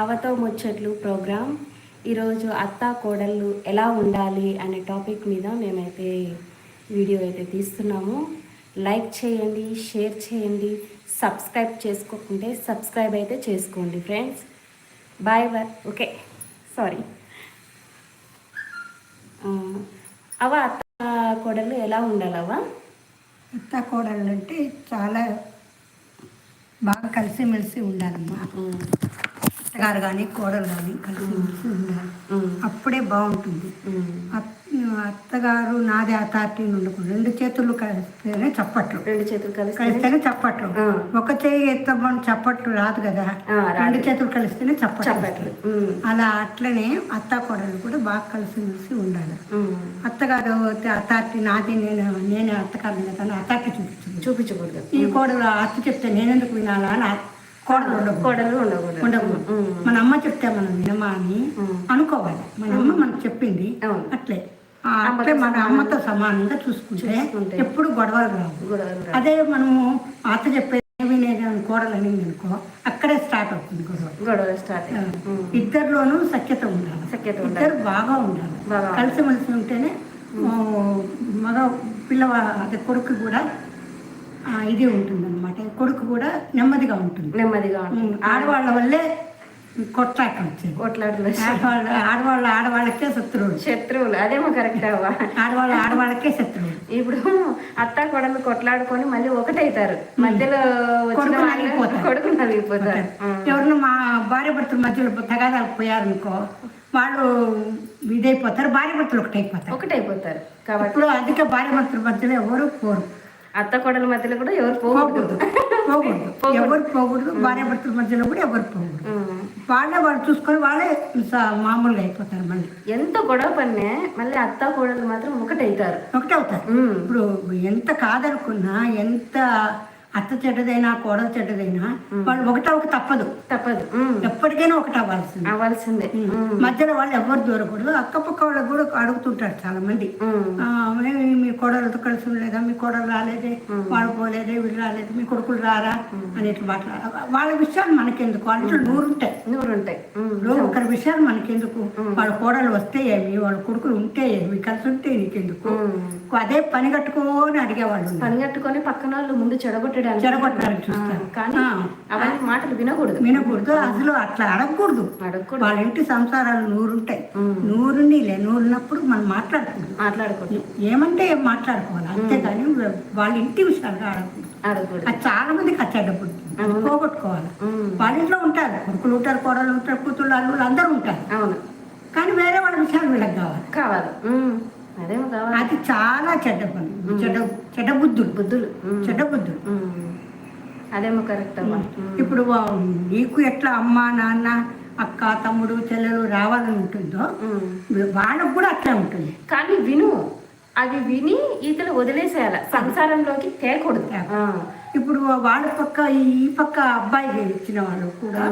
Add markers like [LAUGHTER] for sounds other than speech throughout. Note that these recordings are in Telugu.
అవతో ముచ్చట్లు ప్రోగ్రాం. ఈరోజు అత్త కోడళ్ళు ఎలా ఉండాలి అనే టాపిక్ మీద మేమైతే వీడియో అయితే తీస్తున్నాము. లైక్ చేయండి షేర్ చేయండి సబ్స్క్రైబ్ చేసుకోకుంటే సబ్స్క్రైబ్ అయితే చేసుకోండి friends. Bye bye okay sorry. అవ అత్త కోడళ్ళు ఎలా ఉండాలవ్వ అత్త కోడళ్ళు అంటే చాలా బాగా కలిసిమెలిసి ఉండాలమ్మా. అత్తగారు కానీ కోడలు కానీ కలిసిమెలిసి ఉండాలి. అప్పుడే బాగుంటుంది. అత్- అత్తగారు నాదే అథారిటీ ఉండకూడదు రెండు చేతులు కలిస్తేనే చప్పట్లు. రెండు చేతులు కలిసి కలిస్తేనే చప్పట్లు. ఒక చేయి ఎత్తమని చప్పట్లు రాదు కదా. రెండు చేతులు కలిస్తేనే చప్పట్లు అలా అట్లనే అత్త కోడలు కూడా బాగా కలిసిమెలిసి ఉండాలి. ఉమ్. అత్తగారు అథారిటీ నాది నేను నేనే అత్తగారిని కదా అథారిటీ చూపించింది చూపించకూడదు. ఈ కోడలు అత్త చెప్తే నేనెందుకు వినాలా అని కోడలు. ఉండకూడదు. మన అమ్మ చెప్తే మనం వినమా అని. అనుకోవాలి. మన అమ్మ మనకు చెప్పింది. అట్లే. అట్లే మన అమ్మతో సమానంగా చూసుకుంటే. ఎప్పుడు గొడవలు రావు. అదే మనము అత్త చెప్పేది వినేది అని కోడలు అనింది అనుకో అక్కడే స్టార్ట్ అవుతుంది గొడవ. స్టార్ట్ ఇద్దరిలోనూ సఖ్యత ఉండాలి. సఖ్యత ఇద్దరు బాగా ఉండాలి. బాగా కలిసిమెలిసి ఉంటేనే మగ పిల్లవా అదే కొడుకు కూడా ఇది ఉంటుంది అనమాట కొడుకు కూడా నెమ్మదిగా ఉంటుంది. నెమ్మదిగా ఉంటుంది. ఆడవాళ్ళ వల్లే కొట్లాట వచ్చేది. కొట్లాటలు ఆడవాళ్ళ ఆడవాళ్ళ ఆడవాళ్ళకే శత్రువులు. శత్రువులు. అదేమో కరెక్ట్ అవ్వ. ఆడవాళ్ళ ఆడవాళ్ళకే శత్రువులు. ఇప్పుడు అత్త కొడలు కొట్లాడుకొని మళ్ళీ ఒకటైతారు. మధ్యలో. కొడుకు నలిగిపోతారు. ఎవరిని మా భార్య భర్తల మధ్యలో తగాదాలకు పోయారనుకో వాళ్ళు ఇదైపోతారు భార్య భర్తలు ఒకటైపోతారు. ఒకటైపోతారు. కాబట్టి ఇప్పుడు అధిక భార్య భర్తల మధ్యలో ఎవరు పోరు. అత్త కొడల మధ్యలో కూడా ఎవరు పోకూడదు. పోకూడదు. [LAUGHS] ఎవరు పోకూడదు భార్య భర్తల మధ్యలో కూడా ఎవరు పోకూడదు. వాళ్ళే వాళ్ళు చూసుకొని వాళ్ళే మామూలుగా అయిపోతారు మళ్ళీ. ఎంత గొడవ పన్నే మళ్ళీ అత్త కోడలు మాత్రం ఒకటైతారు. ఒకటే అవుతారు ఉమ్. ఇప్పుడు ఎంత కాదనుకున్నా ఎంత అత్త చెడ్డదైనా కోడలు చెడ్డదైనా వాళ్ళు ఒకటే ఒక తప్పదు. తప్పదు. ఎప్పటికైనా ఒకటి అవ్వాల్సింది. అవ్వాల్సిందే. మధ్యలో వాళ్ళు ఎవరు దూరకూడదు. అక్కపక్క వాళ్ళకి కూడా అడుగుతుంటారు చాలా మంది మీ కోడలతో కలిసి ఉండలేదా మీ కోడలు రాలేదే? వాళ్ళు పోలేదే? వీళ్ళు రాలేదు? మీ కొడుకులు రారా? అనేట్లు మాట్లాడ వాళ్ళ విషయాలు మనకెందుకు? ఉంటాయి నూరుంటాయి. ఇప్పుడు ఒకరి విషయాలు మనకెందుకు? వాళ్ళ కోడలు వస్తే ఏమి? వాళ్ళ కొడుకులు ఉంటే ఏమి? కలిసి ఉంటే నీకెందుకు. అదే పని కట్టుకొని అడిగేవాళ్ళు. పని కట్టుకొని పక్కన వాళ్ళు ముందు చెడగొట్టడానికి చెడగొట్టడానికి కానీ. అవన్నీ మాటలు వినకూడదు. వినకూడదు. అసలు అట్లా అడగకూడదు. అడగకూడదు. వాళ్ళ ఇంటి సంసారాలు నూరుంటాయి. నూరుని లే నూరినప్పుడు మనం మాట్లాడకూడదు. మాట్లాడకూడదు. ఏమంటే ఏం మాట్లాడుకోవాలి అంతేగాని వాళ్ళ ఇంటి విషయాలుగా అడగకూడదు. అడగకూడదు. అది చాలా మందికి అది పోగొట్టుకోవాలి. వాళ్ళ ఇంట్లో ఉంటారు. కొడుకులు ఉంటారు కోడలు ఉంటారు కూతుళ్ళు అల్లుళ్ళు అందరూ ఉంటారు. అవును. కానీ వేరే వాళ్ళ విషయాలు వీళ్ళకి కావాలి. కావాలి. అది చాలా చెడ్డ పని. చెడ్డ చెడ్డ బుద్ధులు బుద్ధులు. చెడ్డ బుద్ధులు. అదేమో కరెక్ట్. ఇప్పుడు నీకు ఎట్లా అమ్మ నాన్న అక్క తమ్ముడు చెల్లెలు రావాలని ఉంటుందో. వాళ్ళకు కూడా అట్లే ఉంటుంది. కానీ విను అది విని ఈతలు వదిలేసేయాల. సంసారంలోకి తేకూడదు. ఇప్పుడు వాళ్ళ పక్క ఈ పక్క అబ్బాయికి ఇచ్చిన వాళ్ళు కూడా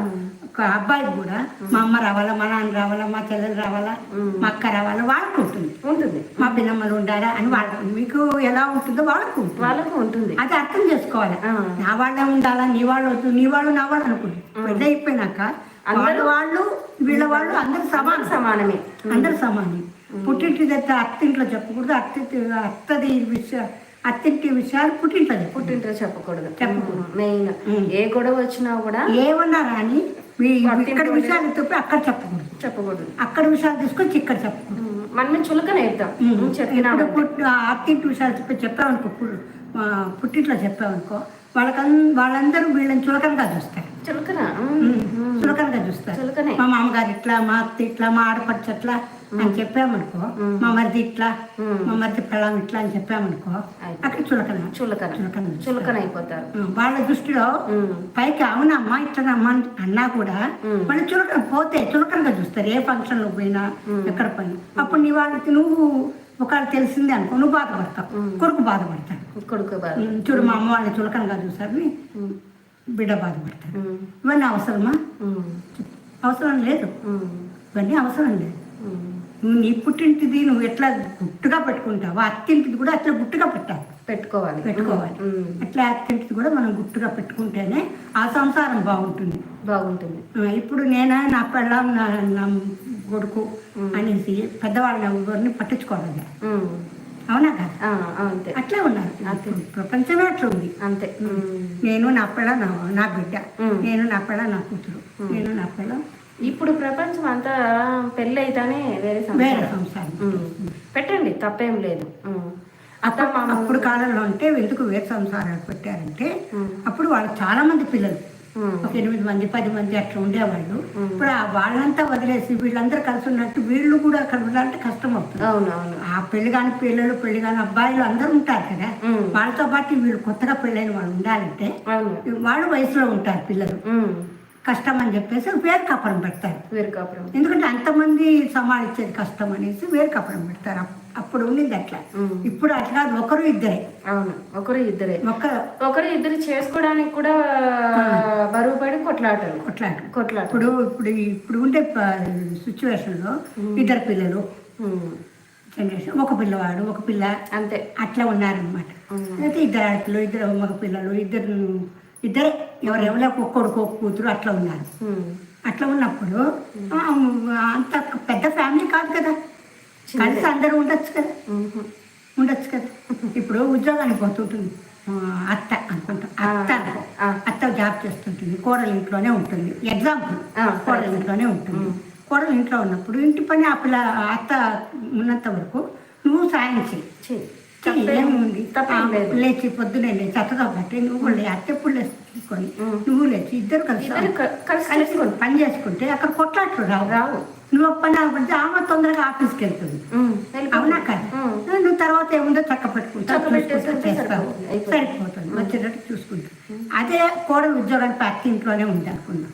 ఒక అబ్బాయి కూడా మా అమ్మ రావాలా మా నాన్న రావాలా మా చెల్లెలు రావాలా మా అక్క రావాలా వాళ్ళకు ఉంటుంది. ఉంటుంది. మా పిల్లమ్మలు ఉండాలా అని వాళ్ళకు మీకు ఎలా ఉంటుందో వాళ్ళకు ఉంటుంది. వాళ్ళకు ఉంటుంది. అది అర్థం చేసుకోవాలి. నా వాళ్ళే ఉండాలా నీ వాళ్ళు వద్దు నీ వాళ్ళు నా వాళ్ళు అనుకుంటుంది. పెద్ద అయిపోయినాక వాళ్ళ వాళ్ళు వీళ్ళ వాళ్ళు అందరు సమానం. సమానమే. అందరు సమానం. పుట్టింటిది అయితే అత్తింట్లో చెప్పకూడదు అత్తింటి అత్తది విషయ అత్తింటి విషయాలు పుట్టింట్లో చెప్పు పుట్టింట్లో చెప్పకూడదు. చెప్పకూడదు. మెయిన్. ఏ గొడవ వచ్చినా కూడా ఏమన్నా రాని ఇక్కడ విషయాలు చెప్పి అక్కడ చెప్పకూడదు. చెప్పకూడదు. అక్కడ విషయాలు తీసుకొచ్చి ఇక్కడ చెప్పకూడదు. మనమే చులకన వేద్దాం చెప్పినా అత్తింటి విషయాలు చెప్పి చెప్పామనుకో పుట్టింట్లో చెప్పామనుకో వాళ్ళకన్ వాళ్ళందరూ వీళ్ళని చులకనగా చూస్తారు. చులకన. చులకనగా చూస్తారు. చులకనే. మా మామగారు ఇట్లా మా అత్త ఇట్లా మా ఆడపడుచు అట్లా అని చెప్పామనుకో మా. మరిది ఇట్లా మా. మరిది పిల్లం ఇట్లా అని చెప్పామనుకో. అక్కడ చులకన. చులకన. చులకన చులకన అయిపోతారు వాళ్ళ దృష్టిలో. పైకి అవునమ్మా ఇట్లనమ్మా అని అన్నా కూడా. మళ్ళీ చులకన పోతే చులకనగా చూస్తారు. ఏ ఫంక్షన్లో పోయినా ఎక్కడ పోయినా. అప్పుడు నీ వాళ్ళకి నువ్వు ఒకవేళ తెలిసిందే అనుకో నువ్వు బాధపడతావు. కొడుకు బాధపడతాడు. కొడుకు చూడు మా అమ్మ వాళ్ళని చులకనగా చూసారని. బిడ్డ బాధపడతాడు. ఇవన్నీ అవసరమా. అవసరం లేదు. ఇవన్నీ అవసరం లేదు. నువ్వు నీ పుట్టింటిది నువ్వు ఎట్లా గుట్టుగా పెట్టుకుంటావో అత్తింటిది కూడా అట్లా గుట్టుగా పెట్టాలి. పెట్టుకోవాలి. పెట్టుకోవాలి. అట్లా అత్తింటిది కూడా మనం గుట్టుగా పెట్టుకుంటేనే ఆ సంసారం బాగుంటుంది. బాగుంటుంది. ఇప్పుడు నేనా నా పెళ్ళం నా కొడుకు అనేసి పెద్దవాళ్ళని ఎవరిని పట్టించుకోవాలి. అవునా కదా? అంతే. అట్లే ఉన్నారు. ఇప్పుడు ప్రపంచమే అట్లా ఉంది అంతే. నేను నా పిల్ల నా నా బిడ్డ. నేను నా పిల్ల నా కూతురు. నేను నా పిల్ల ఇప్పుడు ప్రపంచం అంతా పెళ్ళి అయితేనే వేరే వేరే సంసారం. పెట్టండి తప్పేం లేదు. అప్పుడు కాలంలో అంటే ఎందుకు వేరే సంసారాలు పెట్టారంటే. అప్పుడు వాళ్ళు చాలా మంది పిల్లలు. ఒక ఎనిమిది మంది పది మంది అట్లా ఉండేవాళ్ళు. ఇప్పుడు ఆ వాళ్ళంతా వదిలేసి వీళ్ళందరూ కలిసి ఉన్నట్టు వీళ్ళు కూడా అక్కడ ఉండాలంటే కష్టం అవుతుంది. ఆ పెళ్ళి కాని పిల్లలు పెళ్ళి కాని అబ్బాయిలు అందరూ ఉంటారు కదా. వాళ్ళతో పాటు వీళ్ళు కొత్తగా పెళ్ళైన వాళ్ళు ఉండాలంటే వాళ్ళు వయసులో ఉంటారు పిల్లలు. కష్టం అని చెప్పేసి వేరు కాపురం పెడతారు. వేరు కాపురం ఎందుకంటే అంతమంది సమాளிంచేది కష్టం అనేసి వేరు కాపురం పెడతారు. అప్పుడు ఉండింది అట్లా. ఇప్పుడు అట్లా ఒకరు ఇద్దరే. అవును ఒకరు ఇద్దరే. ఒకరు ఇద్దరు చేసుకోవడానికి కూడా బరువు పడి కొట్లాటలు కొట్లాట కొట్లాట ఇప్పుడు ఇప్పుడు ఇప్పుడు ఉండే సిచ్యువేషన్లో ఇద్దరు పిల్లలు. జనరేషన్ ఒక పిల్లవాడు ఒక పిల్ల అంతే. అట్లా ఉన్నారనమాట. అయితే ఇద్దరు ఆడపిల్లలు ఇద్దరు మగ పిల్లలు ఇద్దరు ఇద్దరే. ఎవరెవరో ఒక కొడుకు ఒక కూతురు అట్లా ఉన్నారు. అట్లా ఉన్నప్పుడు అంత పెద్ద ఫ్యామిలీ కాదు కదా. కలిసి అందరూ ఉండొచ్చు కదా. ఉండొచ్చు కదా? ఇప్పుడు ఉద్యోగానికి పోతుంటుంది. అత్త అనుకుంటా. అత్త. అత్త జాబ్ చేస్తుంటుంది. కోడలు ఇంట్లోనే ఉంటుంది. ఎగ్జాంపుల్ ఆ, కోడలు ఇంట్లోనే ఉంటుంది. కోడలు ఇంట్లో ఉన్నప్పుడు ఇంటి పని ఆ పిల్ల అత్త ఉన్నంత వరకు నువ్వు సాయం చేయి ఏముంది లేచి పొద్దునే లేచి అత్తతో పట్టి నువ్వు లే అత్త లేచి తీసుకొని. నువ్వు లేచి ఇద్దరు కలిసి కలిసి. పని చేసుకుంటే అక్కడ కొట్లాట్లు రావు. రావు. నువ్వు ఒక పని ఆపడితే ఆమె తొందరగా ఆఫీస్కి వెళ్తుంది. అవునా కదా. నువ్వు తర్వాత ఏముందో చక్క పెట్టుకుంటా చక్క పెట్టేసుకుంటే చేస్తావు సరిపోతుంది, వచ్చేటట్టు చూసుకుంటా అదే కోడలు ఉద్యోగానికి అత్త ఇంట్లోనే ఉంది అనుకున్నాం.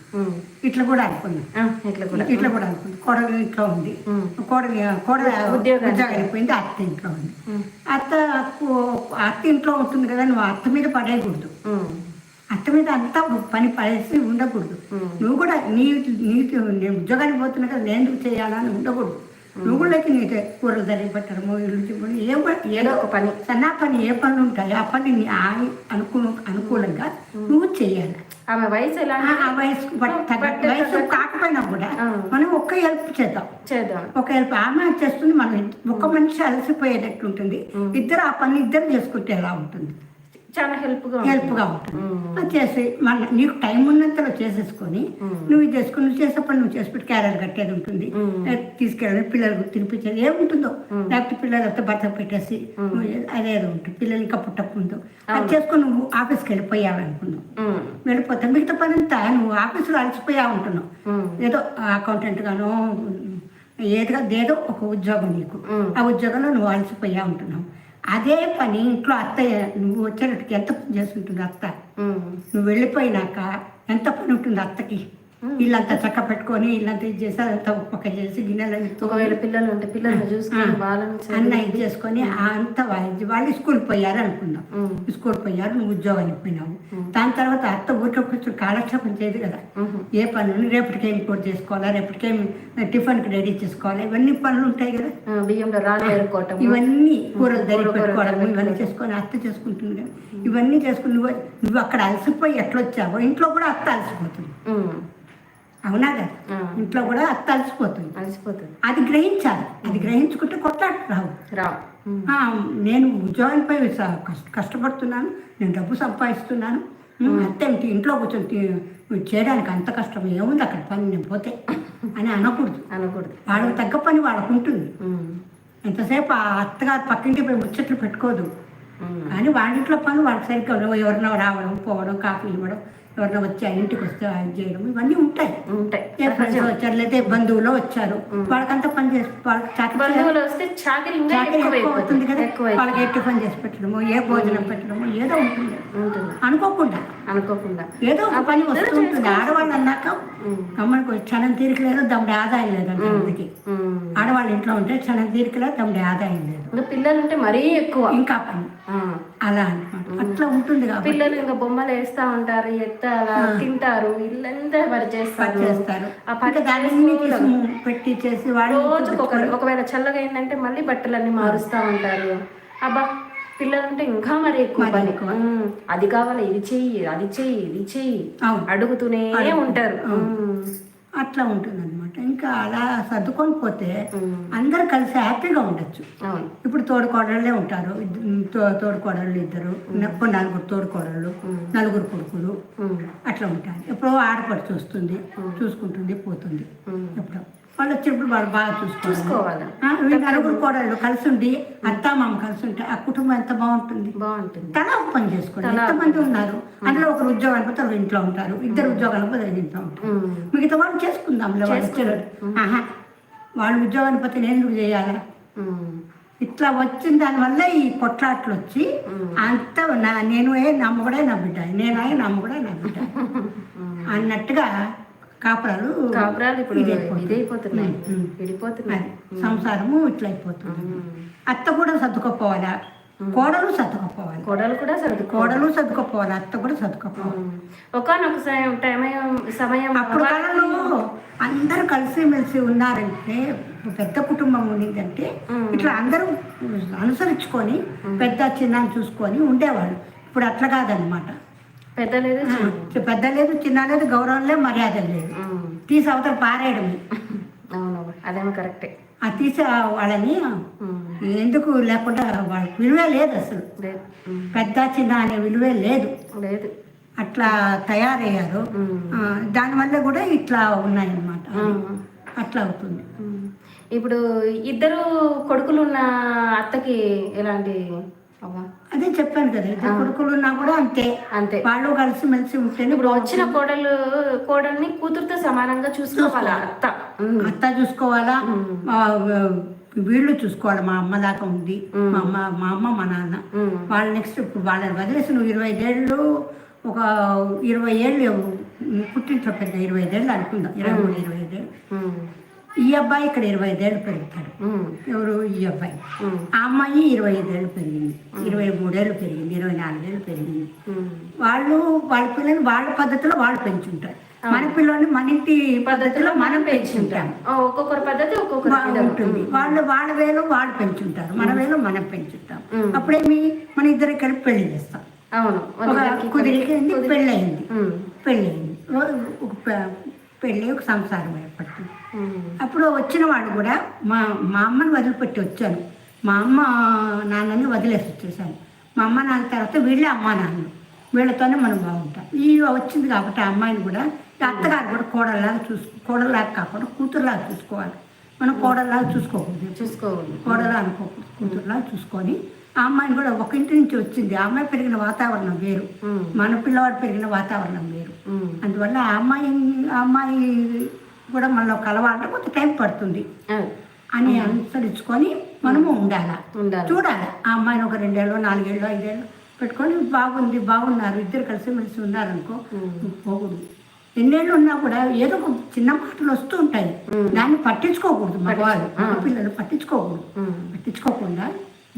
ఇట్లా కూడా అనుకున్నాం ఆ, ఇట్లా కూడా ఇట్లా కూడా అనుకున్నాం కోడలు ఇంట్లో ఉంది. కోడలు కోడలు ఉద్యోగానికి. ఉద్యోగానికి పోయింది అత్త ఇంట్లో ఉంది. అత్త అత్త ఇంట్లో ఉంటుంది కదా నువ్వు అత్త మీద పడేయకూడదు. అత్త మీద అంతా పని పడేసి ఉండకూడదు. నువ్వు కూడా నీ నీకు నేను ఉద్యోగానికి పోతున్నా కదా నేను చేయాలని ఉండకూడదు నువ్వు కూడా నీకు కూరలు తరిగి పెట్టడము ఇల్లు చెప్పడం ఏ పని ఏదో ఒక పని. సన్నా పని ఏ పనులు ఉంటాయో ఆ పని నీ ఆ- అనుకూ అనుకూలంగా నువ్వు చేయాలి. ఆమె వయసు ఎలా? ఆ- వయసు వయసు కాకపోయినా కూడా. మనం ఒక్క హెల్ప్ చేద్దాం. చేద్దాం. ఒక హెల్ప్ ఆమె చేస్తుంది మనం ఇద్ద- ఒక మనిషి అలసిపోయేటట్టు ఉంటుంది. ఇద్దరు ఆ పని ఇద్దరు చేసుకుంటే ఎలా ఉంటుంది? చాలా హెల్ప్గా హెల్ప్గా ఉంటుంది అది చేసి మన నీకు టైం ఉన్నంతలో చేసేసుకొని నువ్వు ఇది చేసుకుని నువ్వు చేసే పని నువ్వు చేసి పెట్టి క్యారెట్ కట్టేది ఉంటుంది. తీసుకెళ్ళి పిల్లలకు తినిపించేది ఏముంటుందో లేకపోతే పిల్లలతో భర్త పెట్టేసి అదేదో ఉంటుంది. పిల్లలు ఇంకా పుట్టకముందు. అది చేసుకొని నువ్వు ఆఫీస్కి వెళ్ళిపోయావు అనుకున్నావు ఉమ్. వెళ్ళిపోతా మిగతా పని అంతా నువ్వు ఆఫీసులో అలసిపోయా ఉంటున్నావు. ఏదో అకౌంటెంట్ గానో ఏదో ఏదో ఒక ఉద్యోగం నీకు. ఆ ఉద్యోగంలో నువ్వు అలసిపోయా ఉంటున్నావు అదే పని ఇంట్లో అత్తయ్య నువ్వు వచ్చేటట్టుకి ఎంత పని చేస్తుంటుంది అత్త. నువ్వు వెళ్ళిపోయినాక ఎంత పని ఉంటుంది అత్తకి ఇల్లంతా చక్క పెట్టుకొని ఇల్లంతా ఇది చేసి అదంతా ఒక పక్క చేసి గిన్నెలు ఒకవేళ పిల్లలు ఉంటే పిల్లల్ని చూసుకొని వాళ్ళని అన్న ఇది చేసుకొని అంతా వాళ్ళు స్కూల్ పోయారు అనుకుందాం. స్కూల్ పోయారు నువ్వు ఉద్యోగానికి పోయినావు. దాని తర్వాత అత్త ఊరిలో కూర్చొని కాలక్షేపం చేయదు కదా. ఏ పనులు రేపటికేం ఇంకోటి చేసుకోవాలా రేపటికేం టిఫిన్కి రెడీ చేసుకోవాలి ఇవన్నీ పనులు ఉంటాయి కదా. బియ్యంలో ఏరుకోవటం ఇవన్నీ కూరలు కూర పెట్టుకోవడం ఇవన్నీ చేసుకొని అత్త చేసుకుంటుంది కదా. ఇవన్నీ చేసుకుని నువ్వు నువ్వు అక్కడ అలసిపోయి ఎట్లొచ్చావో ఇంట్లో కూడా అత్త అలసిపోతుంది. అవునా కదా. ఇంట్లో కూడా అత్త అలసిపోతుంది అలసిపోతుంది. అది గ్రహించాలి. అది గ్రహించుకుంటే కొట్లాట రావు. రావు. నేను ఉద్యోగంపై కష్టపడుతున్నాను. నేను డబ్బు సంపాదిస్తున్నాను. ఏంటి ఇంట్లో కూర్చొని చేయడానికి అంత కష్టం. ఏముంది అక్కడ పని? నేను పోతే అని అనకూడదు. అనకూడదు. వాళ్ళకి తగ్గ పని వాళ్ళకు ఉంటుంది. ఎంతసేపు ఆ అత్తగారు పక్కింటి పోయి ముచ్చట్లు పెట్టుకోదు. కానీ వాళ్ళ ఇంట్లో పని వాళ్ళకి సరిగ్గా. ఎవరినో రావడం పోవడం కాఫీ ఇవ్వడం ఎవరినో వచ్చి ఆ ఇంటికి వస్తే అది చేయడం ఇవన్నీ ఉంటాయి. ఉంటాయి. ఫ్రెండ్స్ వచ్చారు లేదా బంధువులు వచ్చారు. వాళ్ళకంతా పని చేసి వాళ్ళకి చాకరీ అవుతుంది కదా. ఏ టిఫిన్ చేసి పెట్టడము ఏ భోజనం పెట్టడము ఏదో ఉంటుంది. అనుకోకుండా. అనుకోకుండా. ఏదో ఒక పని వస్తూ ఉంటుంది. ఆడవాళ్ళు అన్నాక. గమ్మనికి క్షణం తీరిక లేదు దమ్ముడి ఆదాయం అందుకే ఉమ్. ఆడవాళ్ళ ఇంట్లో ఉంటే క్షణం తీరిక లేదు దమ్ముడి ఆదాయం లేదు. ఇంకా పిల్లలు ఉంటే మరీ ఎక్కువ. ఇంకా పని. అలా అనమాట అట్లా ఉంటుంది పిల్లలు ఇంకా బొమ్మలు వేస్తా ఉంటారు ఎత్తాల తింటారు ఇల్లంతా పని పని చేస్తారు చేస్తారు ఆ పని పెట్టి చేసి రోజుకి ఒక ఒకవేళ చల్లగా అయిందంటే మళ్ళీ బట్టలన్నీ మారుస్తా ఉంటారు. అబ్బా పిల్లలంటే ఇంకా మరి ఎక్కువ అది కావాలి ఇది చెయ్యి అది చెయ్యి ఇది చెయ్యి. అడుగుతూనే అడుగు- ఉంటారు. అట్లా ఉంటుంది అనమాట ఇంకా అలా సర్దుకొని పోతే అందరూ కలిసి హ్యాపీగా ఉండొచ్చు. ఇప్పుడు తోడుకోడళ్ళే ఉంటారు. తోడుకోడళ్ళు ఇద్దరు. నెప్ప నలుగురు తోడుకోడళ్ళు నలుగురు కొడుకులు అట్లా ఉంటారు. ఎప్పుడో ఆడపడుచు వస్తుంది చూసుకుంటుంది పోతుంది. ఎప్పుడో. వాళ్ళు వచ్చినప్పుడు వాళ్ళు బాగా చూసుకోవాలి. వీళ్ళు కోడళ్ళు కలిసి ఉండి అత్త మామ కలిసి ఉంటే ఆ కుటుంబం ఎంత బాగుంటుంది? బాగుంటుంది. తలా ఒక పని చేసుకోండి ఎంతమంది ఉన్నారు? అందులో ఒకరు ఉద్యోగానికి పోతే ఇంట్లో ఉంటారు. ఇద్దరు ఉద్యోగానికి పోతే ఇంట్లో ఉంటారు. మిగతా వాళ్ళు చేసుకుందాం వాళ్ళు. వచ్చారు ఆహా. వాళ్ళు ఉద్యోగానికి పోతే నేను చేయాలా? ఇట్లా వచ్చిన దానివల్ల ఈ కొట్లాట్లు వచ్చి అంత నా నేను ఏ నమ్మకూడే నా బిడ్డ నేనే నమ్మకూడే నా బిడ్డ అన్నట్టుగా కాపురాలు కాపురాలు ఇప్పుడు. ఇదైపోతున్నాయి. విడిపోతున్నాయి. సంసారము ఇట్లా అయిపోతుంది. అత్త కూడా సర్దుకోపోవాలా? కోడలు సర్దుకోపోవాలి. కోడలు కూడా సర్దుకో కోడలు సర్దుకోపోవాలి అత్త కూడా సర్దుకోపోవాలి. ఒకనొక సమయం సమయం అప్పుడు కాలంలో అందరూ కలిసిమెలిసి ఉన్నారంటే పెద్ద కుటుంబం ఉండిందంటే ఇట్లా అందరూ అనుసరించుకొని పెద్ద చిన్న చూసుకొని ఉండేవాళ్ళు. ఇప్పుడు అట్లా కాదనమాట పెద్ద లేదు. పెద్ద లేదు చిన్న లేదు గౌరవం లేదు మర్యాద లేదు తీసి అవతల పారేయడమే. అవును అదేమో కరెక్టే. ఆ తీసి వాళ్ళని ఎందుకు లేకుండా వాళ్ళకి విలువే లేదు అసలు. పెద్ద చిన్న అనే విలువే లేదు. లేదు. అట్లా తయారయ్యారు. దానివల్ల కూడా ఇట్లా ఉన్నాయన్నమాట. అట్లా అవుతుంది. ఇప్పుడు ఇద్దరు కొడుకులు ఉన్న అత్తకి ఎలాంటి అదే చెప్పాను కదా ఇద్దరు కొడుకులు ఉన్నా కూడా అంతే. అంతే. వాళ్ళు కలిసి మెలిసి ఉంటేనే ఇప్పుడు వచ్చిన కోడలు కోడల్ని కూతురుతో సమానంగా చూసుకోవాలా అత్త? అత్త చూసుకోవాలా? వీళ్ళు చూసుకోవాలి. మా అమ్మ దాకా ఉంది. మా అమ్మ మా అమ్మ మా నాన్న. వాళ్ళు నెక్స్ట్ ఇప్పుడు వాళ్ళని వదిలేసి నువ్వు ఇరవై ఐదేళ్ళు ఒక ఇరవై ఏళ్ళు పుట్టింట్లో పెద్ద ఇరవై ఐదేళ్ళు అనుకుందాం. ఇరవై మూడు ఇరవై ఐదేళ్ళు. ఈ అబ్బాయి ఇక్కడ ఇరవై ఐదేళ్ళు పెరుగుతాడు. ఎవరు? ఈ అబ్బాయి. ఆ అమ్మాయి ఇరవై ఐదేళ్ళు పెరిగింది. ఇరవై మూడేళ్ళు పెరిగింది. ఇరవై నాలుగేళ్ళు పెరిగింది. వాళ్ళు వాళ్ళ పిల్లల్ని వాళ్ళ పద్ధతిలో వాళ్ళు పెంచుంటారు. మన పిల్లల్ని మన ఇంటి పద్ధతిలో మనం పెంచుంటాం. ఒక్కొక్కరి పద్ధతి ఒక్కొక్కరి. ఉంటుంది. వాళ్ళు వాళ్ళ వేలు వాళ్ళు పెంచుంటారు. మన వేలు మనం పెంచుంటాం. అప్పుడేమి? మన ఇద్దరు కలిపి పెళ్ళి చేస్తాం. అవును. కుదిరికి పెళ్ళి అయింది. పెళ్ళి అయింది. పెళ్ళి ఒక సంసారం ఏర్పడుతుంది. అప్పుడు వచ్చిన వాడు కూడా మా మా అమ్మని వదిలిపెట్టి వచ్చాను. మా అమ్మ నాన్నని వదిలేసి వచ్చేసాను. మా అమ్మ నాన్న తర్వాత వీళ్ళే అమ్మ నాన్న వీళ్ళతోనే మనం బాగుంటాం. ఈ వచ్చింది కాబట్టి ఆ అమ్మాయిని కూడా అత్తగారు కూడా కోడలాగా చూసు కోడలాగా కాకుండా కూతురులాగా చూసుకోవాలి. మనం కోడలాగా చూసుకోకూడదు. చూసుకోవాలి కోడలా అనుకోకూడదు. కూతురులాగా చూసుకొని ఆ అమ్మాయిని కూడా ఒక ఇంటి నుంచి వచ్చింది. ఆ అమ్మాయి పెరిగిన వాతావరణం వేరు. మన పిల్లవాడు పెరిగిన వాతావరణం వేరు. అందువల్ల ఆ అమ్మాయి ఆ అమ్మాయి కూడా మనలో కలవాలంటే కొంత టైం పడుతుంది. అని అనుసరించుకొని మనము ఉండాలా. చూడాలి. ఆ అమ్మాయిని ఒక రెండేళ్ళు నాలుగేళ్ళు ఐదేళ్ళు పెట్టుకొని బాగుంది బాగున్నారు ఇద్దరు కలిసి మెలిసి ఉన్నారనుకో పోకూడదు. ఎన్నేళ్ళు ఉన్నా కూడా ఏదో ఒక చిన్న మాటలు వస్తూ ఉంటాయి. దాన్ని పట్టించుకోకూడదు మగవాళ్ళు మగ పిల్లలు పట్టించుకోకూడదు. పట్టించుకోకుండా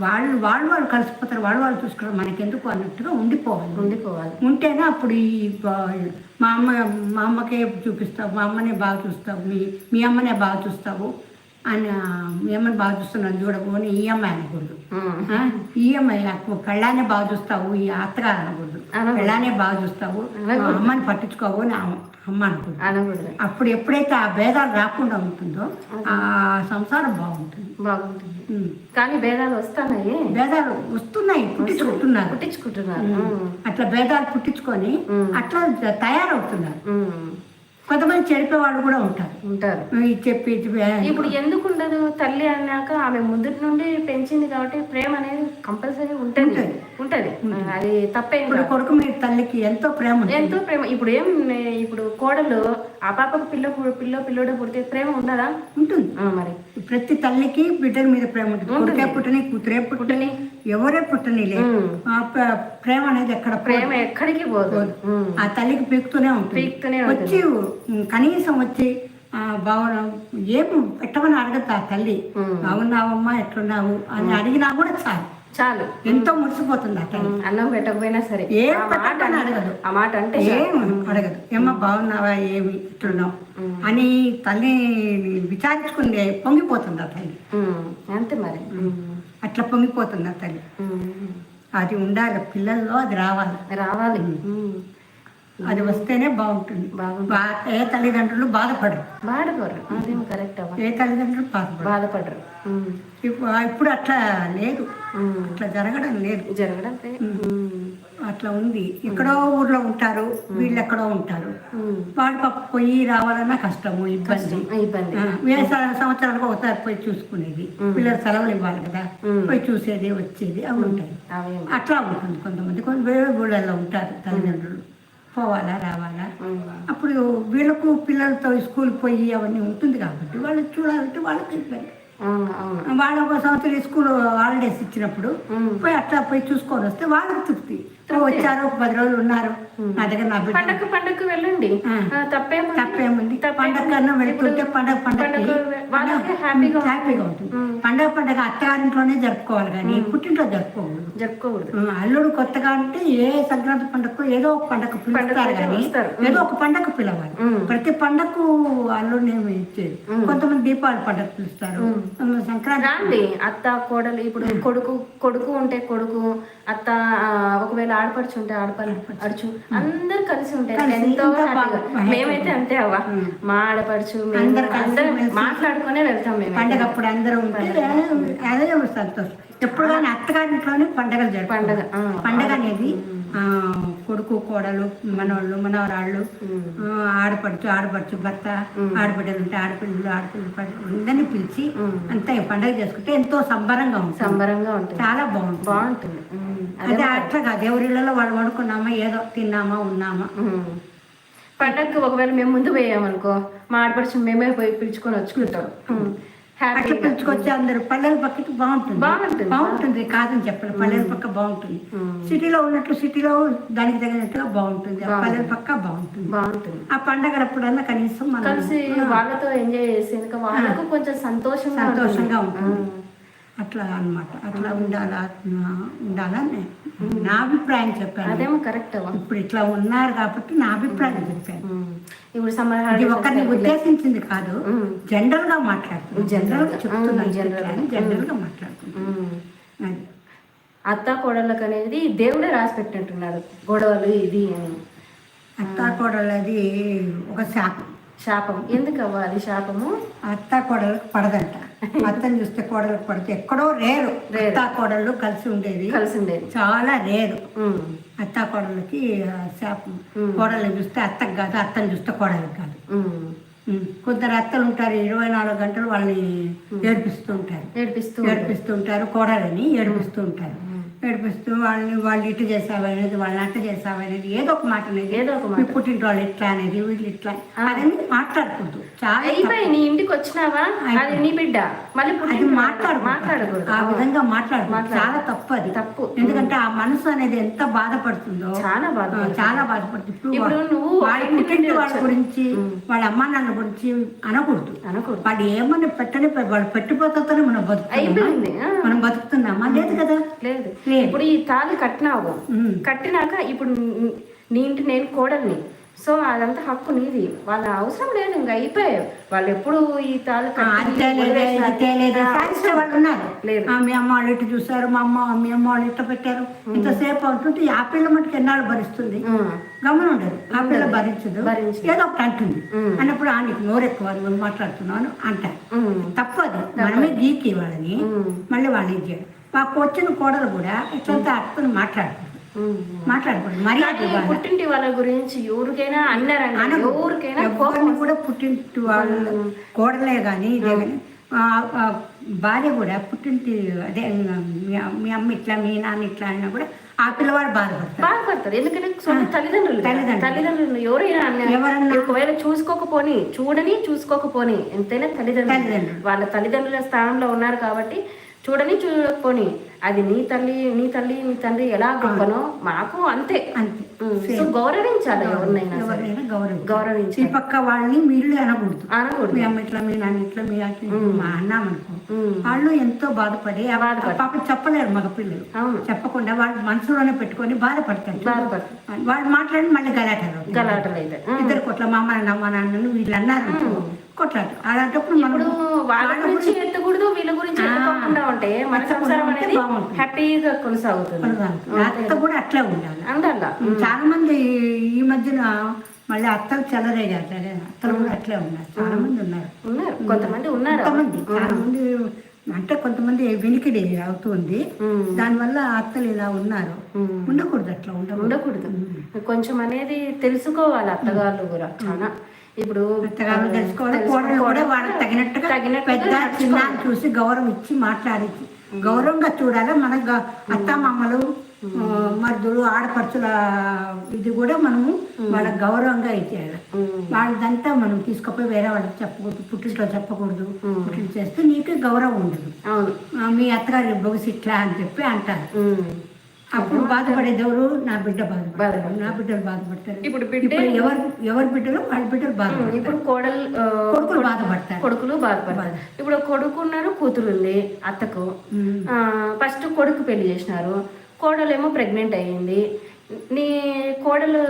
వాళ్ళు వాళ్ళు వాళ్ళు కలిసిపోతారు వాళ్ళు వాళ్ళు చూసుకోవడం మనకెందుకు అన్నట్టుగా ఉండిపోవాలి. ఉండిపోవాలి. ఉంటేనే అప్పుడు ఈ మా అమ్మ మా అమ్మకే చూపిస్తావు మా అమ్మనే బాగా చూస్తావు మీ మీ అమ్మనే బాగా చూస్తావు అని మీ అమ్మని బాగా చూస్తున్నాను చూడకు అని ఈ అమ్మాయి అనకూడదు. ఈ అమ్మాయి నాకు పెళ్ళానే బాగా చూస్తావు ఈ అత్తగారు అనకూడదు. పెళ్ళానే బాగా చూస్తావు అమ్మని పట్టించుకోవు అని అమ్మ అనకూడదు. అప్పుడు ఎప్పుడైతే ఆ భేదాలు రాకుండా ఉంటుందో ఆ సంసారం బాగుంటుంది. బాగుంటుంది. కానీ భేదాలు వస్తున్నాయి? భేదాలు వస్తున్నాయి పుట్టించుకుంటున్నారు. పుట్టించుకుంటున్నారు. అట్లా భేదాలు పుట్టించుకొని అట్లా తయారవుతున్నారు. కొంతమంది చెడిపే వాళ్ళు కూడా ఉంటారు. ఉంటారు. చెప్పి ఇప్పుడు ఎందుకు ఉండదు? తల్లి అన్నాక ఆమె ముందు నుండి పెంచింది కాబట్టి ప్రేమ అనేది కంపల్సరీ ఉంటది. ఉంటది. అది తప్పేం ఇప్పుడు. కొడుకు మీద తల్లికి ఎంతో ప్రేమ ఎంతో ప్రేమ. ఇప్పుడు ఏం ఇప్పుడు కోడలు ఆ పాపకు పిల్ల పిల్ల పిల్లోడ పుడితే ప్రేమ ఉండదా? ఉంటుంది. మరి. ప్రతి తల్లికి బిడ్డల మీద ప్రేమ ఉంటుంది. కొడుకే పుట్టని కూతురే పుట్టని ఎవరే పుట్టని ప్రేమ అనేది ఎక్కడ. ప్రేమ ఎక్కడికి పోదు. ఆ తల్లికి పీకుతూనే ఉంటుంది. పీకుతూనే వచ్చి కనీసం వచ్చి ఆ, బాగున్నా ఏం పెట్టమని అడగదు ఆ తల్లి. బాగున్నావమ్మా ఎట్లున్నావు అని అడిగినా కూడా చాలు. చాలు. ఎంతో మురిసిపోతుంది అన్నం పెట్టకపోయినా సరే. ఏం మాట అడగదు. ఆ మాట అంటే ఏం అడగదు. ఏమ్మా బాగున్నావా? ఏమి ఇట్లున్నావు? అని తల్లి విచారించుకుంది పొంగిపోతుంది ఆ తల్లి. అంతే మరి. అట్లా పొంగిపోతుంది ఆ తల్లి. అది ఉండాలి. పిల్లల్లో అది రావాలి. రావాలి. అది వస్తేనే బాగుంటుంది. ఏ తల్లిదండ్రులు బాధపడరు. బాధపడరు. అదేం కరెక్ట్ ఏ తల్లిదండ్రులు బాధపడరు. ఇప్పుడు అట్లా లేదు. అట్లా జరగడం లేదు. జరగడం. అట్లా ఉంది. ఎక్కడో ఊర్లో ఉంటారు. వీళ్ళు ఎక్కడో ఉంటారు. ఉమ్. వాడు పాప పోయి రావాలన్నా కష్టము ఇబ్బంది. సంవత్సరాలకు ఒకసారి పోయి చూసుకునేది. పిల్లలు సెలవులు ఇవ్వాలి కదా. పోయి చూసేది వచ్చేది అవి ఉంటాయి. అట్లా ఉంటుంది కొంతమంది. కొంత వేరే ఊళ్ళల్లో ఉంటారు తల్లిదండ్రులు. పోవాలా రావాలా. అప్పుడు వీళ్ళకు పిల్లలతో స్కూల్ పోయి అవన్నీ ఉంటుంది కాబట్టి వాళ్ళు చూడాలంటే వాళ్ళకి ఇబ్బంది వాళ్ళు ఒక సంవత్సరం స్కూల్ హాలిడేస్ ఇచ్చినప్పుడు. పోయి అట్లా పోయి చూసుకొని వస్తే వాళ్ళకి తృప్తి వచ్చారు పది రోజులు ఉన్నారు. నా దగ్గర నా పండగ పండగకు వెళ్ళండి. తప్పేముంది. తప్పేముంది? పండగ కన్నా వెళ్తుంటే పండగ పండగ హ్యాపీగా హ్యాపీగా ఉంటుంది. పండగ పండగ అత్తగారింట్లోనే జరుపుకోవాలి కానీ పుట్టింట్లో జరుపుకోకూడదు. జరుపుకోకూడదు. అల్లుడు కొత్తగా అంటే ఏ సంక్రాంతి పండగకు ఏదో ఒక పండగ పిలుస్తారు కానీ. ఏదో ఒక పండగ పిలవాలి. ప్రతి పండగకు అల్లుడిని ఇచ్చేది? కొంతమంది దీపావళి పండగ పిలుస్తారు. సంక్రాంతి అత్త కోడలు ఇప్పుడు కొడుకు కొడుకు ఉంటే కొడుకు అత్త ఒకవేళ ఆడపడుచు ఉంటే ఆడపడు అడుచు అందరు కలిసి ఉంటారు. ఎంతో మేమైతే అంతే అవ్వ. మా ఆడపడుచు అందరు మాట్లాడుకునే వెళ్తాం మేము పండగ అప్పుడు. అందరూ ఉంటే అదే సంతోషం. ఎప్పుడు కానీ అత్తగారింట్లోనే పండగలు జరుపు పండగ పండగ అనేది ఆ, కొడుకు కోడలు మనవాళ్ళు మనవరాళ్ళు ఆడపడుచు ఆడపడుచు భర్త ఆడబిడ్డలు ఉంటే ఆడపిల్లలు ఆడపిల్లలు అందరినీ పిలిచి అంతా పండగ చేసుకుంటే ఎంతో సంబరంగా ఉంటుంది. సంబరంగా ఉంటుంది. చాలా బాగుంటుంది. బాగుంటుంది. అదే అట్లా కాదు. ఎవరిళ్ళలో వాళ్ళు వండుకున్నామా ఏదో తిన్నామా ఉన్నామా. పండగకి ఒకవేళ మేము ముందు పోయామనుకో మా ఆడపడుచు మేమే పోయి పిలుచుకొని వచ్చుకుంటాం. అట్లా పిలుచుకొచ్చి అందరు పల్లెల పక్కకి బాగుంటుంది. బాగుంటుంది. బాగుంటుంది కాదని చెప్పాలి. పల్లెల పక్క బాగుంటుంది. సిటీలో ఉన్నట్లు సిటీలో దానికి తగినట్టుగా బాగుంటుంది. పల్లెల పక్క బాగుంటుంది. బాగుంటుంది. ఆ పండగలప్పుడన్నా కనీసం కలిసి వాళ్ళతో ఎంజాయ్ చేసి ఇంకా వాళ్ళకు కొంచెం సంతోషంగా. సంతోషంగా ఉంటుంది. అట్లా అన్నమాట. అట్లా ఉండాలా ఉండాలని నా అభిప్రాయం చెప్పాను. అదేమో కరెక్ట్ ఇప్పుడు ఇట్లా ఉన్నారు కాబట్టి నా అభిప్రాయం చెప్పాను. ఇప్పుడు ఇది ఒకరిని ఉద్దేశించింది కాదు. జనరల్గా మాట్లాడుతున్నాను జనరల్గా చెప్తున్నాను గా. జనరల్గా మాట్లాడుతున్నాను. అది. అత్త కోడళ్ళకి అనేది దేవుడే రాసి పెట్టినట్టున్నాడు గొడవలు ఇది అని. అత్త కోడలది ఒక శాపం. శాపం. ఎందుకు అది శాపము? అత్త కోడలకు పడదంట. అత్తని చూస్తే కోడలకు పడితే ఎక్కడో రేరు. అత్త కోడళ్ళు కలిసి ఉండేది. కలిసి ఉండేది. చాలా రేరు. అత్త కోడలకి ఆ, శాపం. కోడల్ని చూస్తే అత్తకు కాదు అత్తని చూస్తే కోడలకు కాదు. కొందరు అత్తలు ఉంటారు ఇరవై నాలుగు గంటలు వాళ్ళని ఏడిపిస్తూ ఉంటారు. ఏడిపిస్తూ ఏడిపిస్తూ ఉంటారు కోడలని ఏడిపిస్తూ ఉంటారు. ఏడిపిస్తూ వాళ్ళని వాళ్ళు ఇటు చేసావనేది వాళ్ళని అట్ట చేసావనేది ఏదో ఒక మాట అనేది. ఏదో ఒక మీ పుట్టింటి వాళ్ళు ఇట్లా అనేది వీళ్ళు ఇట్లా. అనేది మాట్లాడకూడదు. చాలా అయిపోయి నీ ఇంటికి వచ్చినావా? అది నీ బిడ్డ. మళ్ళీ అది పుట్టింటి మాట్లాడకూడదు. ఆ విధంగా మాట్లాడకూడదు. చాలా తప్పు అది. తప్పు. ఎందుకంటే ఆ మనసు అనేది ఎంత బాధపడుతుందో చాలా బాధ చాలా బాధపడుతుంది. ఇప్పుడు నువ్వు వాళ్ళ ఇంటి పుట్టింటి వాళ్ళ గురించి వాళ్ళ అమ్మా నాన్న గురించి అనకూడదు. అనకూడదు. వాళ్ళు ఏమని పెట్టని వాళ్ళు పెట్టిపోతానే మనం ఆ. మనం బతుకుతున్నామా? లేదు కదా. లేదు. ఇప్పుడు ఈ తాళి కట్టినావు. కట్టినాక ఇప్పుడు నీ- ఇంటి నేను కోడల్ని. సో అదంతా హక్కు నీది. వాళ్ళ అవసరం లేదు ఇంకా అయిపోయావు వాళ్ళు ఎప్పుడు ఈ తాళి లేదు. మీ అమ్మ వాళ్ళు ఇటు చూసారు మా అమ్మ మీ అమ్మ వాళ్ళు ఇట్లా పెట్టారు? ఇంతసేపు అవుతుంటే ఆ పిల్ల మటుకు ఎన్నాళ్ళు భరిస్తుంది. గమనం ఉండదు ఆ పిల్ల భరించదు. ఏదో ఒకటి అంటుంది. అన్నప్పుడు ఆ నీకు నోరు ఎక్కువ నువ్వు మాట్లాడుతున్నాను అంటారు. ఉమ్. తప్పు అది మనమే గీకి వాళ్ళని. మళ్ళీ వాళ్ళని చేయడం మాకు వచ్చిన కోడలు కూడా ఇట్లంతా మాట్లాడుతుంది ఉమ్. మాట్లాడకూడదు మర్యాద. పుట్టింటి వాళ్ళ గురించి ఎవరికైనా అన్నారండి అనకు. ఎవరికైనా ఎవరిని కూడా పుట్టింటి వాళ్ళు కోడలే కానీ ఇదే కానీ భార్య కూడా పుట్టింటి అదే మీ అమ్మ ఇట్లా మీ నాన్న ఇట్లా అన్నా కూడా ఆ పిల్లవాడు బాధపడతారు బాధపడతారు ఎందుకంటే సొంత తల్లిదండ్రులు. తల్లిదండ్రులు. ఎవరైనా ఎవరన్నా- ఒకవేళ చూసుకోకపోని చూడని చూసుకోకపోని ఎంతైనా తల్లిదండ్రులు తల్లిదండ్రులు. వాళ్ళ తల్లిదండ్రుల స్థానంలో ఉన్నారు కాబట్టి చూడని చూడకపోని. అది నీ తల్లి నీ తల్లి నీ తండ్రి ఎలా గొప్పనో మాకు అంతే. అంతే. గౌరవించాలి ఎవరినైనా సరే. ఎవరైనా గౌరవం ఈ గౌరవించాలి పక్క వాళ్ళని వీళ్ళు అనకూడదు. అనకూడదు. మీ అమ్మ ఇట్లా మీ నాన్న ఇట్లా మీ మా అన్నామనుకో. వాళ్ళు ఎంతో బాధపడి. పాప చెప్పలేరు మగ పిల్లలు అవును. చెప్పకుండా వాళ్ళు మనసులోనే పెట్టుకొని బాధపడతారు. బాధపడతారు. వాళ్ళు మాట్లాడి మళ్ళీ గలాటలు. గలాటలు అయితే. ఇద్దరు కొట్ల మా అమ్మ నాన్న వీళ్ళు అన్నారు. కొట్లాట అలాంటప్పుడు మనం వాళ్ళ గురించి ఎత్తకూడదు వీళ్ళ గురించి ఎత్తుకోకుండా ఉంటే మన సంసారం అనేది. హ్యాపీగా కొనసాగుతుంది. అత్త కూడా అట్లే ఉండాలి. అందల్లా చాలా మంది ఈ మధ్యన మళ్ళీ అత్తలు చెలరేగారు అత్తలు కూడా అట్లే ఉన్నారు. చాలా మంది ఉన్నారు. కొంతమంది ఉన్నారు. కొంతమంది చాలా మంది అంటే కొంతమంది వినికిడి అవుతుంది. దానివల్ల అత్తలు ఇలా ఉన్నారు. ఉండకూడదు అట్లా ఉండకూడదు. ఉండకూడదు. కొంచెం అనేది తెలుసుకోవాలి అత్తగారులు కూడా. చాలా. ఇప్పుడు తగినట్టుగా పెద్ద చిన్న చూసి గౌరవం ఇచ్చి మాట్లాడించి. గౌరవంగా చూడాలి మన అత్త మామలు మరుదులు ఆడపడుచుల ఇది కూడా మనము వాళ్ళకి గౌరవంగా ఇచ్చేయాలి. వాళ్ళదంతా మనం తీసుకుపోయి వేరే వాళ్ళకి చెప్పకూడదు పుట్టింట్లో చెప్పకూడదు పుట్టింటి చేస్తే నీకే గౌరవం ఉండదు. మీ అత్తగారి బొగుసి ఇట్లా అని చెప్పి అంటారు. అప్పుడు బాధపడేది? ఎవరు నా బిడ్డ బాధపడతారు. నా బిడ్డలు బాధపడతారు. ఇప్పుడు బిడ్డ ఎవరు ఎవరి బిడ్డలు? వాళ్ళ బిడ్డలు బాధపడతారు ఇప్పుడు కోడలు కొడుకులు బాధపడతారు. కొడుకులు బాధపడతారు. ఇప్పుడు కొడుకు ఉన్నారు కూతురు ఉంది అత్తకు. ఫస్ట్ కొడుకు పెళ్ళి చేసినారు. కోడలేమో ప్రెగ్నెంట్ అయ్యింది. నీ కోడలు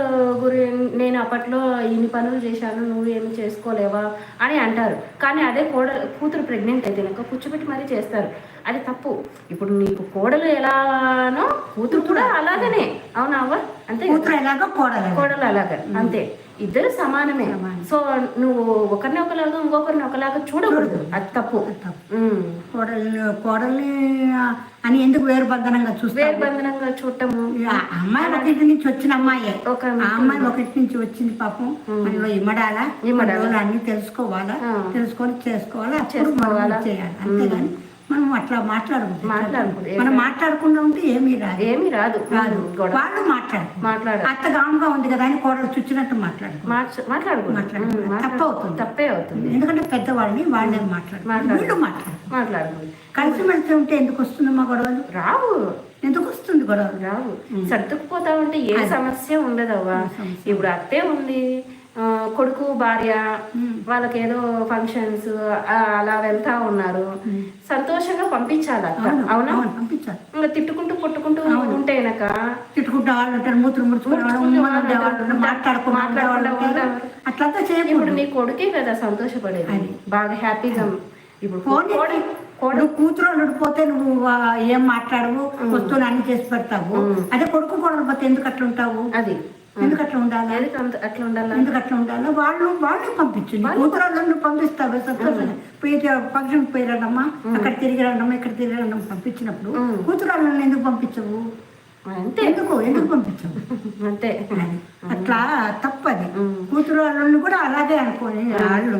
గురి నేను అప్పట్లో ఇన్ని పనులు చేశాను నువ్వు ఏమి చేసుకోలేవా అని అంటారు. కానీ అదే కోడలు కూతురు ప్రెగ్నెంట్ అయితే కనుక కూర్చోబెట్టి మరీ చేస్తారు. అది తప్పు. ఇప్పుడు నీకు కోడలు ఎలానో కూతురు కూడా అలాగనే. అవునా అంతే? కూతురు ఎలాగో కోడలు కోడలు అలాగా. అంతే. ఇద్దరు సమానమే. సో నువ్వు ఒకరిని ఒకలాగా ఇంకొకరిని ఒకలాగా చూడకూడదు. అది తప్పు. ఉమ్. కోడలు కోడల్ని అని ఎందుకు వేరు బంధనంగా చూస్తారు వేరు బంధనంగా చూడటము అమ్మాయి ఒక ఇంటి నుంచి వచ్చిన అమ్మాయే. ఒక అమ్మాయి ఒక ఇంటి నుంచి వచ్చింది పాపం. మనలో ఇమ్మడాలా? ఇమ్మడాలా. అన్ని తెలుసుకోవాలా. తెలుసుకొని చేసుకోవాలా? మనం చేయాలి. అంతేగాని మనం అట్లా మాట్లాడకూడదు. మాట్లాడకూడదు. మనం మాట్లాడకుండా ఉంటే ఏమీ రాదు. ఏమీ రాదు. వాళ్ళు మాట్లాడు మాట్లాడ అత్త గాముగా ఉంది కదా అని కోడలు చుచ్చినట్టు మాట్లాడు. ఉమ్, మాట్లాడ- తప్పు అవుతుంది. తప్పే అవుతుంది. ఎందుకంటే పెద్దవాళ్ళని వాళ్ళే మాట్లాడు మాట్లాడు. వీళ్ళు మాట్లాడు మాట్లాడకూడదు. కలిసిమెలిసి ఉంటే ఎందుకు వస్తుందమ్మా గొడవలు? రావు. ఎందుకు వస్తుంది గొడవలు? రావు. సర్దుకుపోతా ఉంటే ఏ సమస్య ఉండదవ్వా? ఇప్పుడు అత్తే ఉంది. కొడుకు భార్య వాళ్ళకి ఏదో ఫంక్షన్స్ అలా వెళ్తా ఉన్నారు. సంతోషంగా పంపించాలి అవును పంపించాలి. ఇంకా తిట్టుకుంటూ కొట్టుకుంటూ ఉంటే గనక తిట్టుకుంటే వాళ్ళు ఉంటారు మూతులు ఇప్పుడు నీ కొడుకే కదా సంతోషపడేది. బాగా హ్యాపీగా ఇప్పుడు నువ్వు కూతురు అల్లుడు పోతే నువ్వు ఏం మాట్లాడవు వస్తువులు అన్ని చేసి పెడతావు. అదే కొడుకు పోతే ఎందుకు అట్లా ఉంటావు? అది. ఎందుకు అట్లా ఉండాలి? అట్లా ఉండాలా? ఎందుకు అట్లా ఉండాలి? వాళ్ళు వాళ్ళు పంపించు నీ కూతురు అల్లుడిని పంపిస్తావు? సంతోషంగా. పోయి ఫంక్షన్ పోయి రండమ్మా అక్కడ తిరిగి రండమ్మా ఇక్కడ తిరిగి రండమ్మా పంపించినప్పుడు కూతురు అల్లుడిని ఎందుకు పంపించవు? అంతే. ఎందుకు? ఎందుకు పంపించవు? అంతే. అట్లా తప్పది. కూతురు అల్లుళ్ళు కూడా అలాగే అనుకోని వాళ్ళు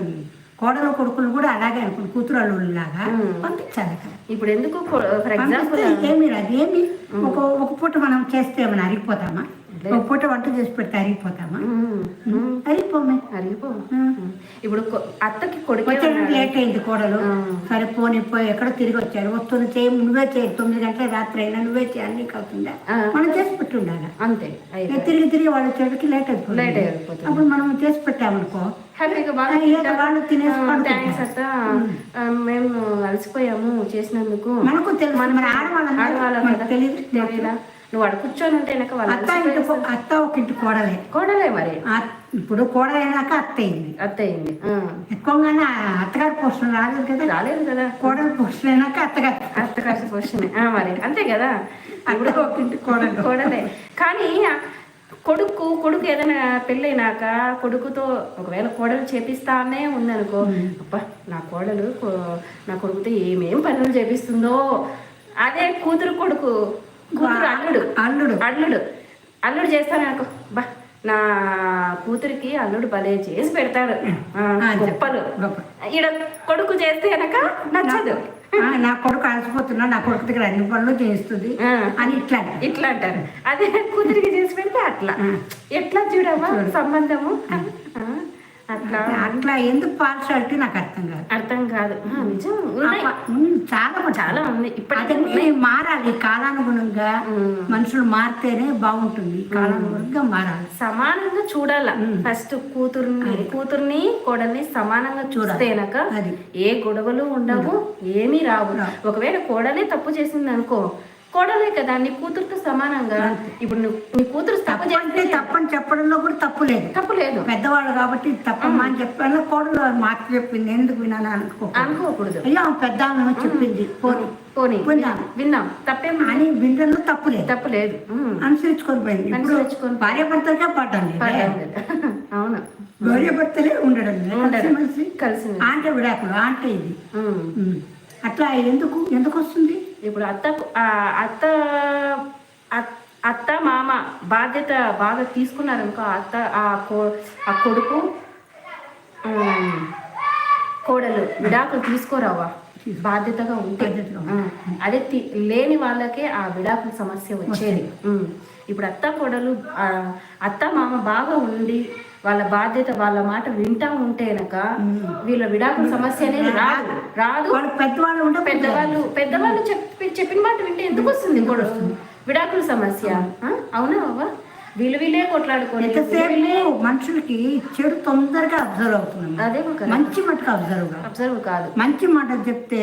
కోడలు కొడుకులు కూడా అలాగే అనుకోని కూతురు అల్లుళ్ళు లాగా పంపించాలి ఇప్పుడు ఎందుకు ఫర్ ఎగ్జాంపుల్ పంపిస్తే ఏమి రాదు. ఏమి? ఒక ఒక పూట మనం చేస్తే ఏమైనా అరిగిపోతామా? ఒక పూట వంట చేసి పెడితే అరిగిపోతామా? అరిగిపోమే. అరిగిపో ఇప్పుడు అత్తకి కొడుకే. లేట్ అయింది కోడలు సరే పోనీ పోయి ఎక్కడో తిరిగి వచ్చారు. వస్తువులు చేయి నువ్వే చేయి. తొమ్మిది గంటల రాత్రి అయినా నువ్వే చేయాలి నీకు అవుతుందా. మనం చేసి పెట్టి ఉండాలి అంతే తిరిగి తిరిగి వాళ్ళు వచ్చేటికి లేట్ అయిపోతుంది. లేట్ అయిపోతుంది. అప్పుడు మనం చేసి పెట్టామనుకో. మేము. అలసిపోయాము చేసినందుకు. మనకు తెలుసు. మన ఆడవాళ్ళం ఆడవాళ్ళం తెలియదు తెలియదా నువ్వు అక్కడ కూర్చొని ఉంటే వెనక వాళ్ళు అత్త ఇంటి అత్త ఒక ఇంటి కోడలే కోడలే మరి. ఇప్పుడు కోడలైనాక అత్త అయింది అత్త అయింది. ఎక్కువగానే అత్తగారి పోస్టులు రాలేదు కదా. రాలేదు కదా. కోడలు పోస్టులు అయినాక అత్తగారు అత్త కాస్త క్వశ్చన్ మరి అంతే కదా. ఇప్పుడు ఒక ఇంటి కోడలు. కోడలే. కానీ కొడుకు కొడుకు ఏదైనా పెళ్ళైనాక కొడుకుతో ఒకవేళ కోడలు చేపిస్తానే ఉందనుకో అబ్బా నా కోడలు నా కొడుకుతో ఏమేం పనులు చేపిస్తుందో. అదే కూతురు కొడుకు. కూతురు అల్లుడు. అల్లుడు. అల్లుడు. అల్లుడు చేస్తాననుకో బా నా కూతురికి అల్లుడు భలే చేసి పెడతాడు. గొప్పలు. గొప్ప. ఈడ కొడుకు చేస్తే కనుక నచ్చదు. నా కొడుకు అలసిపోతున్నా నా కొడుకు దగ్గర అన్ని పనులు చేయిస్తుంది ఆ. అని ఇట్లా. ఇట్లా అంటారు. అదే కూతురికి చేసి పెడితే అట్లా. ఎట్లా చూడవా సంబంధము? అట్లా? అట్లా ఎందుకు పార్షాలిటీ నాకు అర్థం కాదు. అర్థం కాదు. నిజం. చాలా. చాలా ఉంది ఇప్పటికీ మారాలి. కాలానుగుణంగా మనుషులు మారితేనే బాగుంటుంది. కాలానుగుణంగా మారాలి. సమానంగా చూడాల? ఫస్ట్ కూతుర్ని కూతుర్ని కోడల్ని సమానంగా చూస్తేనక అది. ఏ గొడవలు ఉండవు ఏమీ రావు. ఒకవేళ కోడలే తప్పు చేసింది అనుకో కోడలే కదా నీ కూతురుతో సమానంగా? ఇప్పుడు నువ్వు నీ కూతురు తప్పు చేస్తే తప్పని చెప్పడంలో కూడా తప్పు లేదు. తప్పు లేదు. పెద్దవాళ్ళు కాబట్టి తప్పమ్మా అని చెప్పాను కోడలు మాట చెప్పింది. ఎందుకు వినాలని అనుకో అనుకోకూడదు. అయ్యో పెద్ద చెప్పింది. పోనీ. పోనీ. విందాం. విందాం. తప్పేం అని వినడంలో తప్పు లేదు. తప్పు లేదు. అనుసరించుకొని పోయింది. అనుసరించుకొని భార్య పర్లేదు లేదు. అవును. భార్య భర్తలే ఉండడం. కలిసిమెలిసి కలిసి ఆంటే విడాకులు ఆంటే ఇది. అట్లా ఎందుకు? ఎందుకు వస్తుంది? ఇప్పుడు అత్త అత్త అత్- అత్త మామ బాధ్యత బాగా తీసుకున్నారనుకో అత్త ఆ కో ఆ కొడుకు కోడలు విడాకులు తీసుకోరావా? బాధ్యతగా ఉంటే. అదే లేని వాళ్ళకే ఆ విడాకుల సమస్య వచ్చేది. ఇప్పుడు అత్త కోడలు అత్త మామ బాగా ఉండి వాళ్ళ బాధ్యత వాళ్ళ మాట వింటా ఉంటేనక వీళ్ళ విడాకుల సమస్య అనేది రాదు. రాదు. వాళ్ళు పెద్దవాళ్ళు ఉంటే పెద్దవాళ్ళు పెద్దవాళ్ళు చెప్పి చెప్పిన మాట వింటే ఎందుకు వస్తుంది? కూడా విడాకుల సమస్య? అవునా. అవ్వ వీళ్ళు వీళ్ళే కొట్లాడుకొని ఎంతసేపు మనుషులకి చెడు తొందరగా అబ్జర్వ్ అవుతున్నాం అదే మంచి మటుకు అబ్జర్వ్ కాదు. అబ్జర్వ్ కాదు. మంచి మాట చెప్తే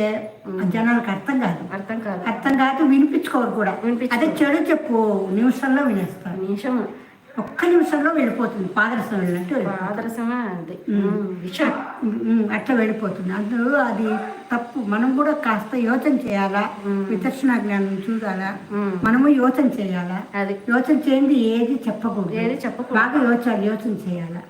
జనాలకు అర్థం కాదు. అర్థం కాదు. అర్థం కాదు వినిపించుకోరు కూడా. అదే చెడు చెప్పు నిమిషంలో వినేస్తారు. నిమిషం ఒక్క నిమిషంలో వెళ్ళిపోతుంది. పాదరసం వెళ్ళినట్టు అంతే. ఉమ్, అట్లా వెళ్ళిపోతుంది. అందులో అది తప్పు. మనం కూడా కాస్త యోచన చేయాలా? విచక్షణ జ్ఞానం చూడాలా? మనము యోచన చేయాలా? అది. యోచన చేయండి ఏది చెప్పకూడదు. ఏది చెప్పకూడదు. బాగా యోచన యోచన చేయాలా.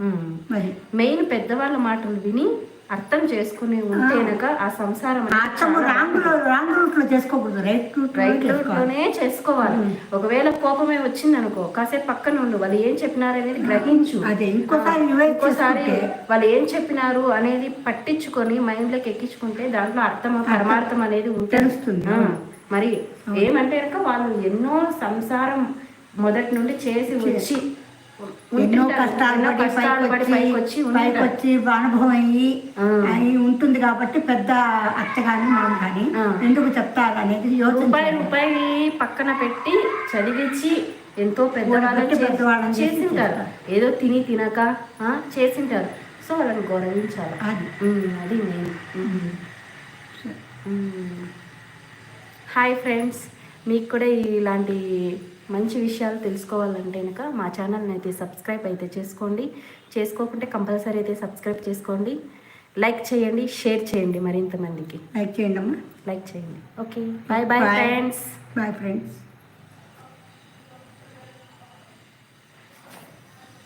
మరి మెయిన్ పెద్దవాళ్ళ మాటలు విని అర్థం చేసుకుని ఉంటేనక ఆ సంసారం అర్థము రాంగ్ రాంగ్ రూట్లో చేసుకోకూడదు. రైట్ రూట్లో రైట్ చేసుకోవాలి. లోనే చేసుకోవాలి ఒకవేళ కోపమే వచ్చింది అనుకో కాసేపు పక్కన ఉండు వాళ్ళు ఏం చెప్పినారు అనేది గ్రహించు. అదే ఇంకోసారి వాళ్ళు ఏం చెప్పినారు అనేది పట్టించుకొని మైండ్లోకి ఎక్కించుకుంటే దాంట్లో అర్థం పరమార్థం అనేది తెలుస్తుంది. మరి ఏమంటే కనుక వాళ్ళు ఎన్నో సంసారం మొదటి నుండి చేసి వచ్చి ఎన్నో. కష్టాలు పైకి వచ్చి పైకి. వచ్చి అనుభవం అయ్యి. అయి ఉంటుంది కాబట్టి పెద్ద అత్త కానీ మనం కానీ. ఎందుకు చెప్తారు అనేది రూపాయి. రూపాయి పక్కన పెట్టి చదివించి ఎంతో పెద్దవాళ్ళని చేసింటారు ఏదో తిని తినక ఆ, చేసింటారు సో వాళ్ళని గౌరవించాలి అది అది నేను హాయ్ ఫ్రెండ్స్ మీకు కూడా ఇలాంటి మంచి విషయాలు తెలుసుకోవాలంటే కనుక మా ఛానల్ని అయితే సబ్స్క్రైబ్ అయితే చేసుకోండి. చేసుకోకుంటే కంపల్సరీ అయితే సబ్స్క్రైబ్ చేసుకోండి. లైక్ చేయండి షేర్ చేయండి మరింత మందికి. లైక్ చేయండి అమ్మా లైక్ చేయండి. Okay. Bye bye. Friends. Bye friends.